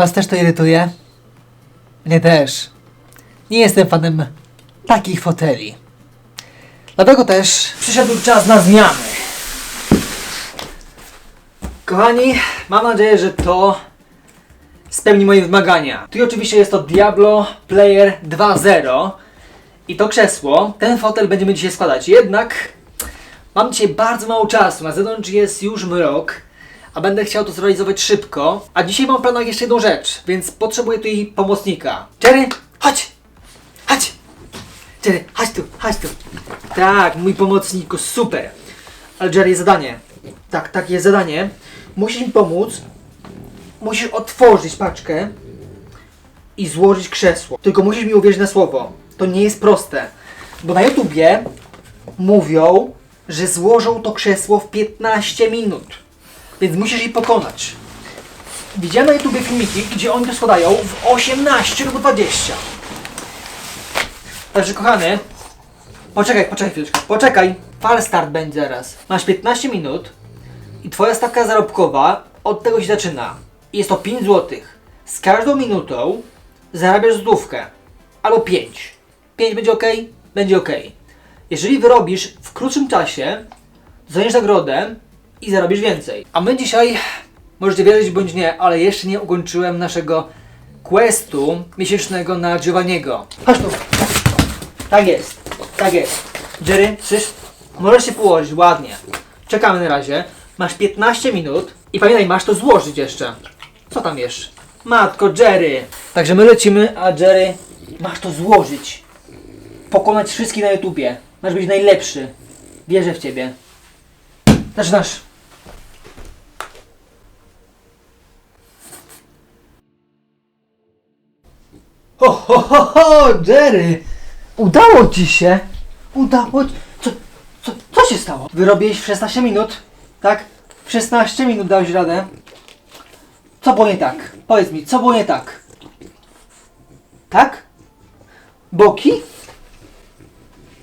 Was też to irytuje? Mnie też. Nie jestem fanem takich foteli. Dlatego też przyszedł czas na zmiany. Kochani, mam nadzieję, że to spełni moje wymagania. Tu oczywiście jest to Diablo Player 2.0 i to krzesło, ten fotel będziemy dzisiaj składać. Jednak mam dzisiaj bardzo mało czasu. Na zewnątrz jest już mrok, a będę chciał to zrealizować szybko. A dzisiaj mam w planach jeszcze jedną rzecz, więc potrzebuję tutaj pomocnika. Jerry, chodź! Chodź! Jerry, chodź tu, chodź tu. Tak, mój pomocniku, super. Ale Jerry, jest zadanie. Tak, tak, jest zadanie. Musisz mi pomóc. Musisz otworzyć paczkę i złożyć krzesło. Tylko musisz mi uwierzyć na słowo. To nie jest proste. Bo na YouTubie mówią, że złożą to krzesło w 15 minut. Więc musisz ich pokonać. Widziałem na YouTubie filmiki, gdzie oni to składają w 18 lub 20. Także kochany, poczekaj, poczekaj chwileczkę, poczekaj. Start będzie zaraz. Masz 15 minut i twoja stawka zarobkowa od tego się zaczyna. Jest to 5 zł. Z każdą minutą zarabiasz złotówkę. Albo 5. 5 będzie ok? Będzie ok. Jeżeli wyrobisz w krótszym czasie, dostaniesz nagrodę i zarobisz więcej. A my dzisiaj, możecie wierzyć bądź nie, ale jeszcze nie ukończyłem naszego questu miesięcznego na Giovanniego. Chodź tu. Tak jest, tak jest. Jerry, słyszysz? Możesz się położyć ładnie. Czekamy na razie. Masz 15 minut i pamiętaj, masz to złożyć jeszcze. Co tam wiesz? Matko, Jerry. Także my lecimy, a Jerry, masz to złożyć. Pokonać wszystkich na YouTubie. Masz być najlepszy. Wierzę w ciebie. Zaczynasz. Ho, ho, ho, ho, Jerry! Udało ci się! Udało ci... Co, co, co się stało? Wyrobiłeś w 16 minut, tak? W 16 minut dałeś radę. Co było nie tak? Powiedz mi, co było nie tak? Tak? Boki?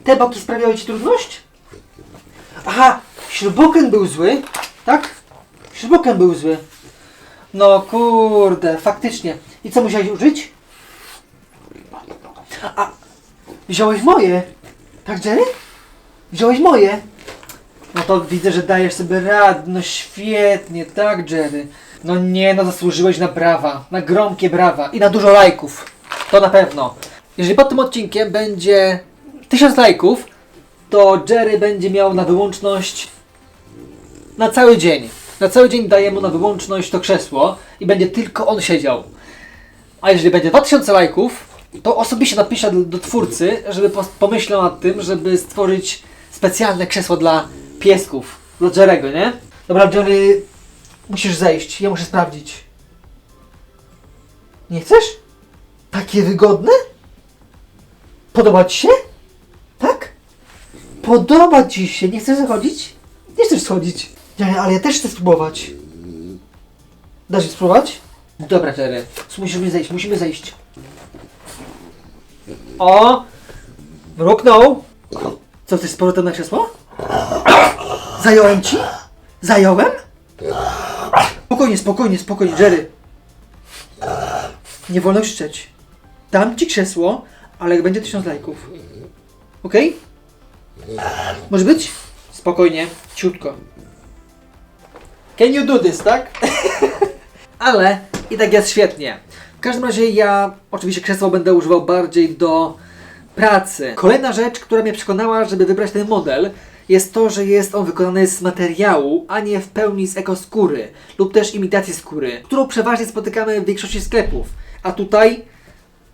Te boki sprawiały ci trudność? Aha, śrubokręt był zły, tak? Śrubokręt był zły. No kurde, faktycznie. I co musiałeś użyć? A, wziąłeś moje? Tak, Jerry? Wziąłeś moje? No to widzę, że dajesz sobie radę. No świetnie, tak, Jerry. No nie, no zasłużyłeś na brawa, na gromkie brawa i na dużo lajków. To na pewno. Jeżeli pod tym odcinkiem będzie 1000 lajków, to Jerry będzie miał na wyłączność na cały dzień. Na cały dzień daję mu na wyłączność to krzesło i będzie tylko on siedział. A jeżeli będzie 2000 lajków, to osobiście napiszę do, do twórcy, żeby pos- pomyślał nad tym, żeby stworzyć specjalne krzesło dla piesków. Dla Jerego, nie? Dobra, Jerry, musisz zejść. Ja muszę sprawdzić. Nie chcesz? Takie wygodne? Podoba ci się? Tak? Podoba ci się. Nie chcesz zachodzić? Nie chcesz schodzić. Nie, ale ja też chcę spróbować. Dasz mi spróbować? Dobra, Jerry. Musimy zejść, musimy zejść. O! Mruknął! Co, chcesz z powrotem na krzesło? Zająłem ci? Zająłem? Spokojnie, spokojnie, spokojnie, Jerry. Nie wolno krzyczeć. Dam ci krzesło, ale jak będzie tysiąc lajków. Okej? Może być? Spokojnie, ciutko. Can you do this, tak? ale i tak jest świetnie. W każdym razie ja oczywiście krzesło będę używał bardziej do pracy. Kolejna rzecz, która mnie przekonała, żeby wybrać ten model, jest to, że jest on wykonany z materiału, a nie w pełni z ekoskóry lub też imitacji skóry, którą przeważnie spotykamy w większości sklepów. A tutaj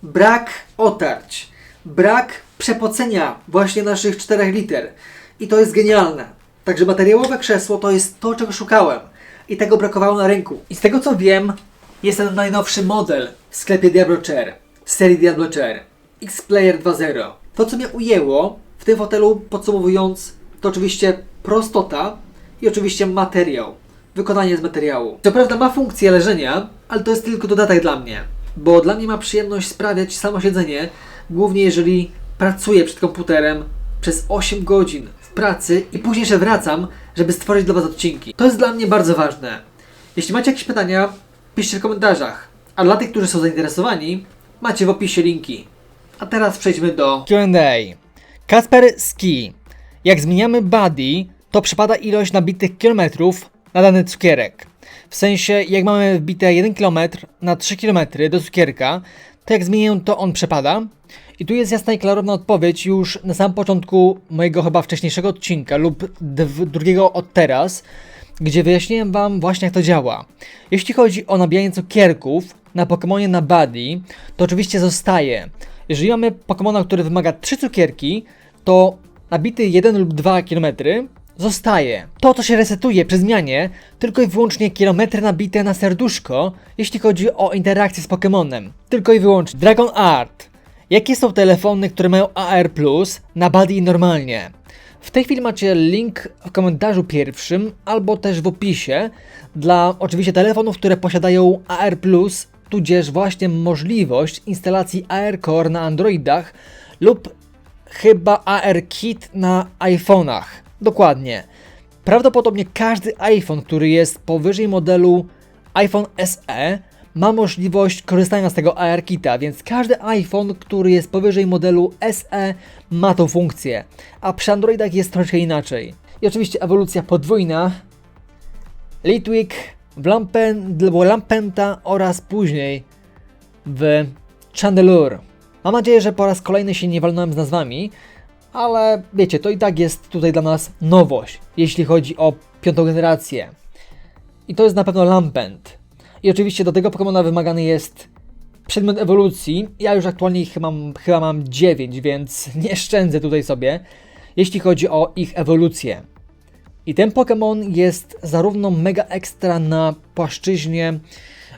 brak otarć, brak przepocenia właśnie naszych 4 liter. I to jest genialne. Także materiałowe krzesło to jest to, czego szukałem. I tego brakowało na rynku. I z tego co wiem, jest ten najnowszy model w sklepie Diablo Chair, z serii Diablo Chair, X-Player 2.0. To co mnie ujęło w tym fotelu, podsumowując, to oczywiście prostota i oczywiście materiał. Wykonanie z materiału. Co prawda ma funkcję leżenia, ale to jest tylko dodatek dla mnie. Bo dla mnie ma przyjemność sprawiać samo siedzenie, głównie jeżeli pracuję przed komputerem przez 8 godzin w pracy i później jeszcze wracam, żeby stworzyć dla Was odcinki. To jest dla mnie bardzo ważne. Jeśli macie jakieś pytania, piszcie w komentarzach. A dla tych, którzy są zainteresowani, macie w opisie linki. A teraz przejdźmy do Q&A. Kasper Ski. Jak zmieniamy body, to przypada ilość nabitych kilometrów na dany cukierek. W sensie, jak mamy wbite 1 km na 3 km do cukierka, to jak zmienię, to on przepada. I tu jest jasna i klarowna odpowiedź już na samym początku mojego chyba wcześniejszego odcinka lub drugiego od teraz, gdzie wyjaśniłem Wam właśnie jak to działa. Jeśli chodzi o nabijanie cukierków na Pokemonie na Buddy, to oczywiście zostaje. Jeżeli mamy Pokemona, który wymaga 3 cukierki, to nabity 1 lub 2 km zostaje. To, co się resetuje przy zmianie, tylko i wyłącznie kilometry nabite na serduszko, jeśli chodzi o interakcję z Pokemonem. Tylko i wyłącznie. Dragon Art. Jakie są telefony, które mają AR+, na Buddy normalnie? W tej chwili macie link w komentarzu pierwszym, albo też w opisie, dla oczywiście telefonów, które posiadają AR+, tudzież właśnie możliwość instalacji AR Core na Androidach lub chyba AR Kit na iPhone'ach. Dokładnie. Prawdopodobnie każdy iPhone, który jest powyżej modelu iPhone SE, ma możliwość korzystania z tego AR Kita, więc każdy iPhone, który jest powyżej modelu SE, ma tą funkcję. A przy Androidach jest troszkę inaczej. I oczywiście ewolucja podwójna. Litwick, w Lampen, Lampenta oraz później w Chandelure. Mam nadzieję, że po raz kolejny się nie walnąłem z nazwami, ale wiecie, to i tak jest tutaj dla nas nowość, jeśli chodzi o piątą generację. I to jest na pewno Lampent. I oczywiście do tego Pokemona wymagany jest przedmiot ewolucji. Ja już aktualnie ich mam, chyba mam 9, więc nie szczędzę tutaj sobie, jeśli chodzi o ich ewolucję. I ten Pokémon jest zarówno mega ekstra na płaszczyźnie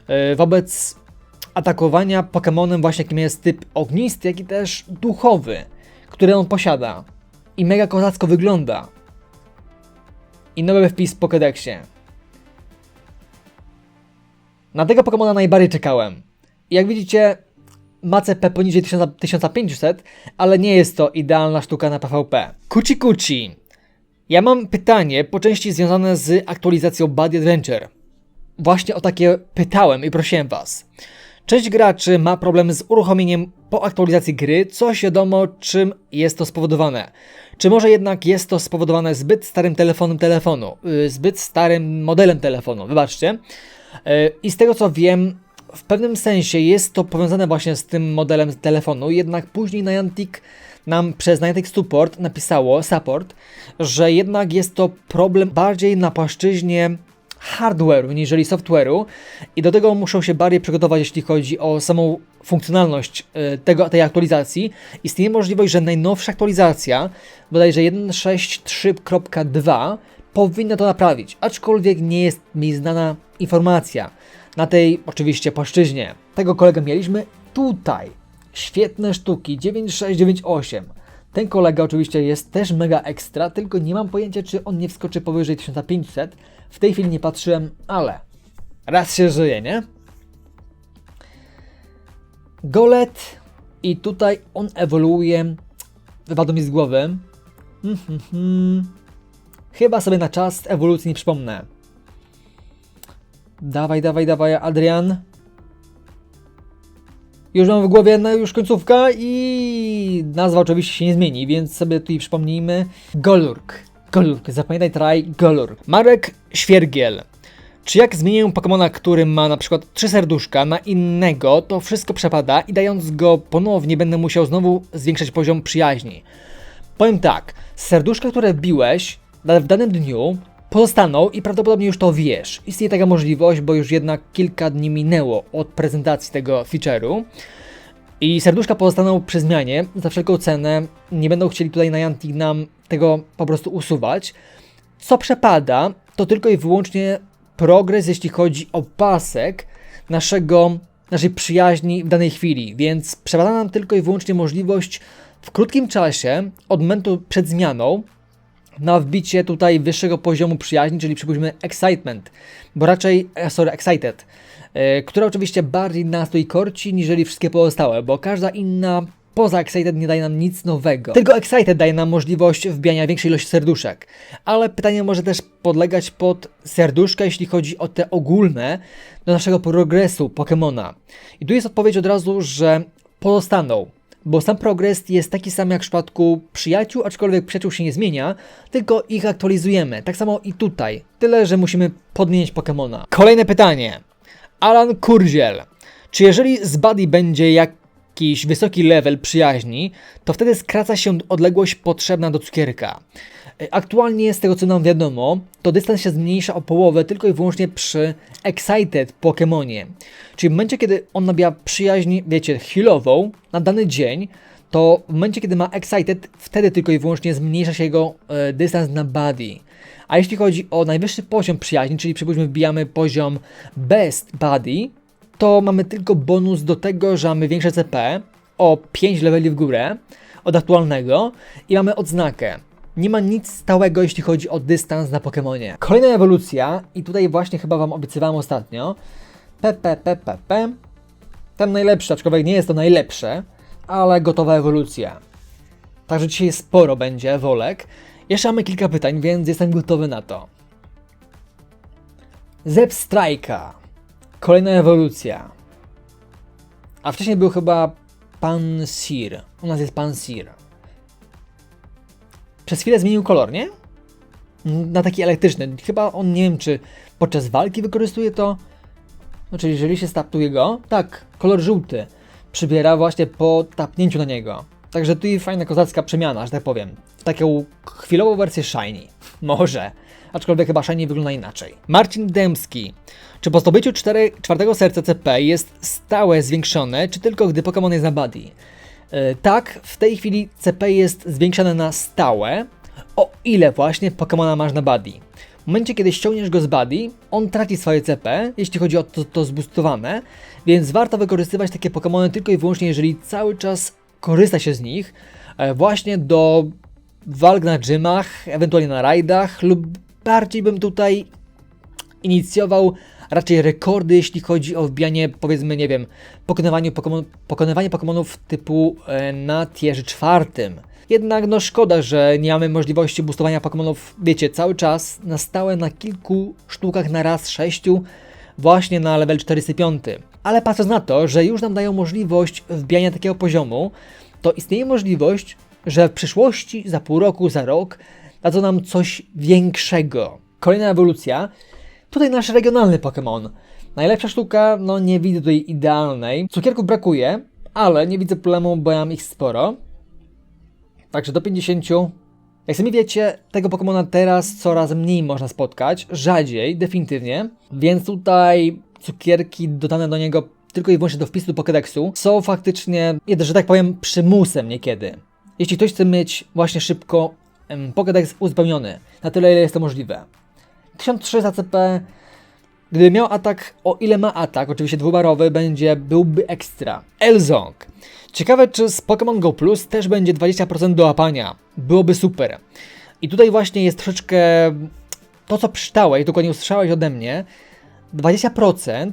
yy, wobec atakowania Pokémonem właśnie jakim jest typ ognisty, jak i też duchowy, który on posiada. I mega kozacko wygląda. I nowy wpis w Pokédexie. Na tego Pokémona najbardziej czekałem. Jak widzicie, ma CP poniżej 1000 1500, ale nie jest to idealna sztuka na PvP. Kuci Kuci. Ja mam pytanie, po części związane z aktualizacją Bad Adventure. Właśnie o takie pytałem i prosiłem Was. Część graczy ma problem z uruchomieniem po aktualizacji gry, co wiadomo czym jest to spowodowane. Czy może jednak jest to spowodowane zbyt starym telefonem telefonu, yy, zbyt starym modelem telefonu, wybaczcie. Yy, I z tego co wiem, w pewnym sensie jest to powiązane właśnie z tym modelem telefonu, jednak później Niantic nam przez Niantic Support napisało, support, że jednak jest to problem bardziej na płaszczyźnie hardware'u niżeli software'u i do tego muszą się bardziej przygotować, jeśli chodzi o samą funkcjonalność y, tego, tej aktualizacji. Istnieje możliwość, że najnowsza aktualizacja, bodajże 1.6.3.2 powinna to naprawić, aczkolwiek nie jest mi znana informacja na tej oczywiście płaszczyźnie. Tego kolegę mieliśmy tutaj. Świetne sztuki 9698. Ten kolega oczywiście jest też mega ekstra, tylko nie mam pojęcia, czy on nie wskoczy powyżej 1500. W tej chwili nie patrzyłem, ale raz się żyje, nie? Golet i tutaj on ewoluuje. Wypadł mi z głowy. Hmm. Chyba sobie na czas ewolucji nie przypomnę. Dawaj, dawaj, dawaj, Adrian. Już mam w głowie no już końcówka i nazwa oczywiście się nie zmieni, więc sobie tutaj przypomnijmy. Golurk. Golurk, zapamiętaj traj Golurk. Marek Świergiel. Czy jak zmienię Pokemona, który ma na przykład trzy serduszka na innego, to wszystko przepada i dając go ponownie będę musiał znowu zwiększać poziom przyjaźni. Powiem tak, serduszka, które wbiłeś w danym dniu pozostaną i prawdopodobnie już to wiesz. Istnieje taka możliwość, bo już jednak kilka dni minęło od prezentacji tego feature'u. I serduszka pozostaną przy zmianie za wszelką cenę. Nie będą chcieli tutaj na Niantic nam tego po prostu usuwać. Co przepada, to tylko i wyłącznie progres, jeśli chodzi o pasek naszego, naszej przyjaźni w danej chwili. Więc przepada nam tylko i wyłącznie możliwość w krótkim czasie, od momentu przed zmianą, na wbicie tutaj wyższego poziomu przyjaźni, czyli przypuśćmy excitement, bo raczej, e, sorry, excited, yy, która oczywiście bardziej nas tutaj korci, niżeli wszystkie pozostałe, bo każda inna poza Excited nie daje nam nic nowego. Tylko Excited daje nam możliwość wbijania większej ilości serduszek. Ale pytanie może też podlegać pod serduszka, jeśli chodzi o te ogólne do naszego progresu Pokémona. I tu jest odpowiedź od razu, że pozostaną. Bo sam progres jest taki sam jak w przypadku przyjaciół, aczkolwiek przyjaciół się nie zmienia, tylko ich aktualizujemy. Tak samo i tutaj. Tyle, że musimy podmienić Pokémona. Kolejne pytanie. Alan Kurdziel. Czy jeżeli z Buddy będzie jakiś wysoki level przyjaźni, to wtedy skraca się odległość potrzebna do cukierka? Aktualnie, z tego co nam wiadomo, to dystans się zmniejsza o połowę tylko i wyłącznie przy Excited Pokémonie. Czyli w momencie, kiedy on nabija przyjaźń, wiecie, healową na dany dzień, to w momencie, kiedy ma Excited, wtedy tylko i wyłącznie zmniejsza się jego e, dystans na Buddy. A jeśli chodzi o najwyższy poziom przyjaźni, czyli przypuśćmy wbijamy poziom Best Buddy, to mamy tylko bonus do tego, że mamy większe CP o 5 leveli w górę od aktualnego i mamy odznakę. Nie ma nic stałego, jeśli chodzi o dystans na Pokemonie. Kolejna ewolucja, i tutaj właśnie chyba Wam obiecywałem ostatnio. PPPPP. Ten najlepszy, aczkolwiek nie jest to najlepsze, ale gotowa ewolucja. Także dzisiaj sporo będzie wolek. Jeszcze mamy kilka pytań, więc jestem gotowy na to. Zep Strajka. Kolejna ewolucja. A wcześniej był chyba Pan Sir. U nas jest Pan Sir. Przez chwilę zmienił kolor, nie? Na taki elektryczny. Chyba on nie wiem, czy podczas walki wykorzystuje to. Znaczy, jeżeli się staptuje go, tak, kolor żółty przybiera właśnie po tapnięciu na niego. Także tu i fajna kozacka przemiana, że tak powiem. W taką chwilową wersję Shiny. Może. Aczkolwiek chyba Shiny wygląda inaczej. Marcin Dębski. Czy po zdobyciu cztery, czwartego serca CP jest stałe zwiększone, czy tylko gdy Pokémon jest na buddy? E, tak, w tej chwili CP jest zwiększane na stałe, o ile właśnie Pokémona masz na buddy. W momencie, kiedy ściągniesz go z buddy, on traci swoje CP, jeśli chodzi o to, to zboostowane, więc warto wykorzystywać takie Pokémony tylko i wyłącznie, jeżeli cały czas korzysta się z nich, e, właśnie do walk na gymach, ewentualnie na rajdach, lub bardziej bym tutaj inicjował raczej rekordy, jeśli chodzi o wbijanie, powiedzmy, nie wiem, pokonywaniu Pokemon, pokonywanie Pokemonów typu e, na tierze czwartym. Jednak no szkoda, że nie mamy możliwości boostowania Pokemonów, wiecie, cały czas na stałe na kilku sztukach na raz, sześciu, właśnie na level 405. Ale patrząc na to, że już nam dają możliwość wbijania takiego poziomu, to istnieje możliwość, że w przyszłości, za pół roku, za rok, dadzą nam coś większego. Kolejna ewolucja. Tutaj nasz regionalny Pokémon. Najlepsza sztuka, no nie widzę tutaj idealnej. Cukierków brakuje, ale nie widzę problemu, bo ja mam ich sporo. Także do 50. Jak sami wiecie, tego Pokémona teraz coraz mniej można spotkać, rzadziej, definitywnie. Więc tutaj cukierki dodane do niego tylko i wyłącznie do wpisu do Pokédexu są faktycznie, że tak powiem, przymusem niekiedy. Jeśli ktoś chce mieć właśnie szybko Pokédex uzupełniony, na tyle ile jest to możliwe. 1300 CP, gdyby miał atak, o ile ma atak, oczywiście dwubarowy, będzie, byłby ekstra. Elzong. Ciekawe, czy z Pokémon Go Plus też będzie 20% do łapania. Byłoby super. I tutaj właśnie jest troszeczkę to, co przeczytałeś, dokładnie usłyszałeś ode mnie. 20%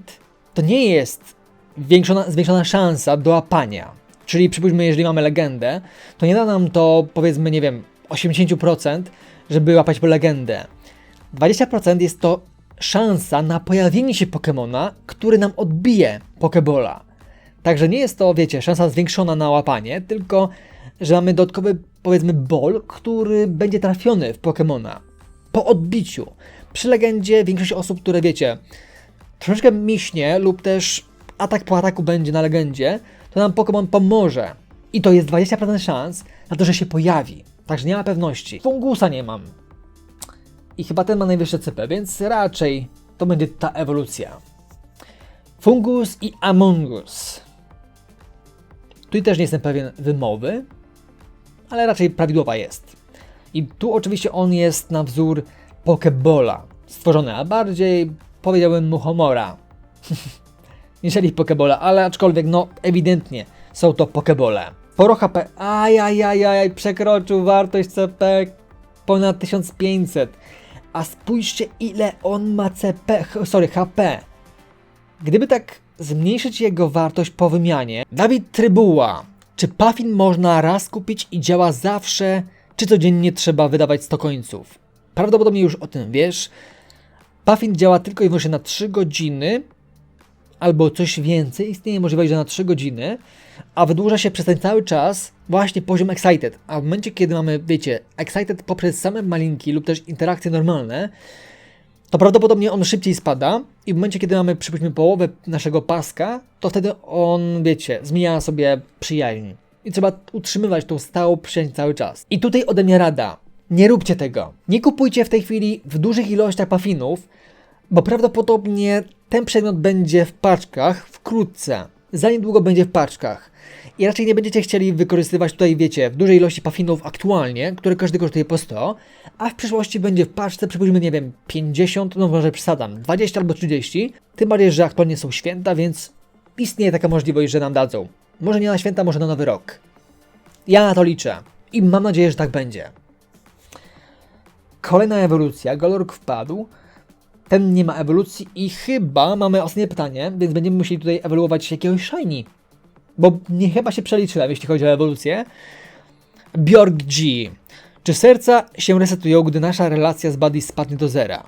to nie jest zwiększona, zwiększona szansa do łapania. Czyli przypuśćmy, jeżeli mamy legendę, to nie da nam to powiedzmy, nie wiem, 80%, żeby łapać po legendę. 20% jest to szansa na pojawienie się Pokemona, który nam odbije Pokebola. Także nie jest to, wiecie, szansa zwiększona na łapanie, tylko że mamy dodatkowy, powiedzmy, bol, który będzie trafiony w Pokemona po odbiciu. Przy legendzie większość osób, które wiecie, troszeczkę miśnie lub też atak po ataku będzie na legendzie, to nam Pokémon pomoże. I to jest 20% szans na to, że się pojawi. Także nie ma pewności. Fungusa nie mam. I chyba ten ma najwyższe CP, więc raczej to będzie ta ewolucja. Fungus i Amongus. Tu też nie jestem pewien wymowy, ale raczej prawidłowa jest. I tu oczywiście on jest na wzór Pokebola, stworzony, a bardziej powiedziałbym Muchomora. niżeli Pokebola, ale aczkolwiek no ewidentnie są to Pokebole. Sporo HP, ajajajaj, przekroczył wartość CP ponad 1500. A spójrzcie ile on ma CP, sorry, HP. Gdyby tak zmniejszyć jego wartość po wymianie, Dawid Trybuła Czy Puffin można raz kupić i działa zawsze, czy codziennie trzeba wydawać 100 końców? Prawdopodobnie już o tym wiesz. Puffin działa tylko i wyłącznie na 3 godziny, albo coś więcej. Istnieje możliwość, że na 3 godziny, a wydłuża się przez ten cały czas właśnie poziom excited. A w momencie, kiedy mamy, wiecie, excited poprzez same malinki lub też interakcje normalne, to prawdopodobnie on szybciej spada i w momencie, kiedy mamy przypuśćmy połowę naszego paska, to wtedy on, wiecie, zmienia sobie przyjaźń. I trzeba utrzymywać tą stałą przyjaźń cały czas. I tutaj ode mnie rada. Nie róbcie tego. Nie kupujcie w tej chwili w dużych ilościach puffinów, bo prawdopodobnie ten przedmiot będzie w paczkach wkrótce. Za niedługo będzie w paczkach. I raczej nie będziecie chcieli wykorzystywać tutaj, wiecie, w dużej ilości puffinów aktualnie, które każdy kosztuje po 100, a w przyszłości będzie w paczce, przypuśćmy, nie wiem, 50, no może przesadzam, 20 albo 30. Tym bardziej, że aktualnie są święta, więc istnieje taka możliwość, że nam dadzą. Może nie na święta, może na nowy rok. Ja na to liczę. I mam nadzieję, że tak będzie. Kolejna ewolucja. Golork wpadł. Ten nie ma ewolucji i chyba mamy ostatnie pytanie, więc będziemy musieli tutaj ewoluować jakiegoś shiny. Bo nie chyba się przeliczyłem, jeśli chodzi o ewolucję. Bjork G. Czy serca się resetują, gdy nasza relacja z Buddy spadnie do zera?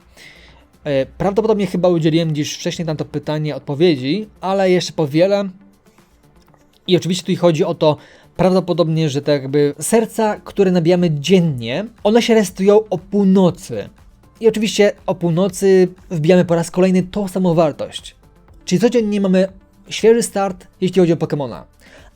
E, Prawdopodobnie chyba udzieliłem gdzieś wcześniej na to pytanie odpowiedzi, ale jeszcze powielę. I oczywiście tutaj chodzi o to, prawdopodobnie, że tak jakby serca, które nabijamy dziennie, one się resetują o północy. I oczywiście o północy wbijamy po raz kolejny tą samą wartość. Czyli codziennie mamy świeży start, jeśli chodzi o Pokémona.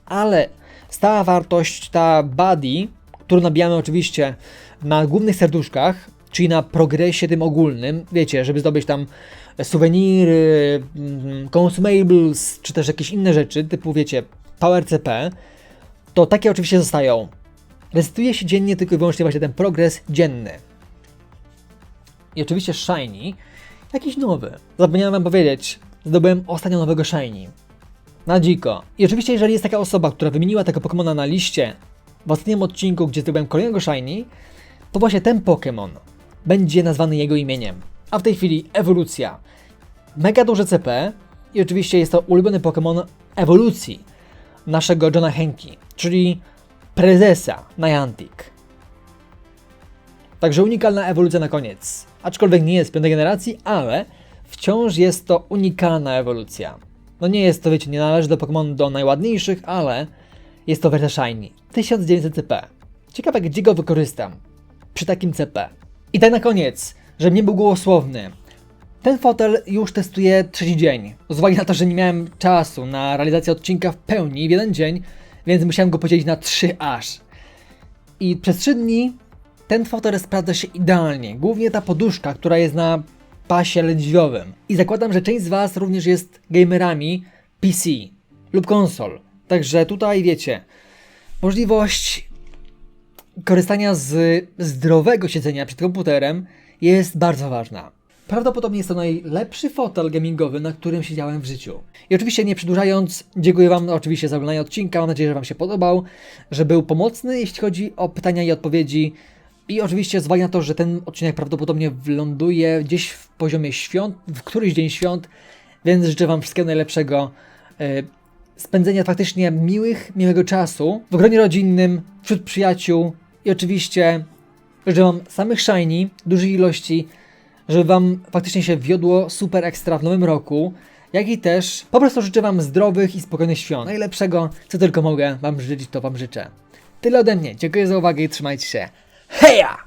Ale stała wartość, ta body, którą nabijamy oczywiście na głównych serduszkach, czyli na progresie tym ogólnym, wiecie, żeby zdobyć tam suweniry, mm, consumables, czy też jakieś inne rzeczy, typu wiecie, Power CP, to takie oczywiście zostają. Resetuje się dziennie tylko i wyłącznie właśnie ten progres dzienny. I oczywiście Shiny, jakiś nowy. Zapomniałem wam powiedzieć, zdobyłem ostatnio nowego Shiny. Na dziko. I oczywiście jeżeli jest taka osoba, która wymieniła tego Pokemona na liście w ostatnim odcinku, gdzie zdobyłem kolejnego Shiny, to właśnie ten Pokémon będzie nazwany jego imieniem. A w tej chwili ewolucja. Mega duże CP i oczywiście jest to ulubiony Pokémon ewolucji naszego Johna Henki, czyli prezesa Niantic. Także unikalna ewolucja na koniec. Aczkolwiek nie jest piątej generacji, ale wciąż jest to unikalna ewolucja. No nie jest to, wiecie, nie należy do Pokémon do najładniejszych, ale jest to wersja Shiny. 1900 CP. Ciekawe, gdzie go wykorzystam przy takim CP. I tak na koniec, żebym nie był gołosłowny. Ten fotel już testuję trzeci dzień. Z uwagi na to, że nie miałem czasu na realizację odcinka w pełni w jeden dzień, więc musiałem go podzielić na trzy aż. I przez 3 dni ten fotel sprawdza się idealnie. Głównie ta poduszka, która jest na pasie lędźwiowym. I zakładam, że część z Was również jest gamerami PC lub konsol. Także tutaj wiecie, możliwość korzystania z zdrowego siedzenia przed komputerem jest bardzo ważna. Prawdopodobnie jest to najlepszy fotel gamingowy, na którym siedziałem w życiu. I oczywiście nie przedłużając, dziękuję Wam oczywiście za oglądanie odcinka, mam nadzieję, że Wam się podobał, że był pomocny, jeśli chodzi o pytania i odpowiedzi. I oczywiście z uwagi na to, że ten odcinek prawdopodobnie wyląduje gdzieś w poziomie świąt, w któryś dzień świąt, więc życzę Wam wszystkiego najlepszego. e, Spędzenia faktycznie miłych, miłego czasu w gronie rodzinnym, wśród przyjaciół i oczywiście życzę Wam samych shiny, dużej ilości, żeby Wam faktycznie się wiodło super ekstra w nowym roku, jak i też po prostu życzę Wam zdrowych i spokojnych świąt. Najlepszego, co tylko mogę Wam życzyć, to Wam życzę. Tyle ode mnie. Dziękuję za uwagę i trzymajcie się. 嘿呀。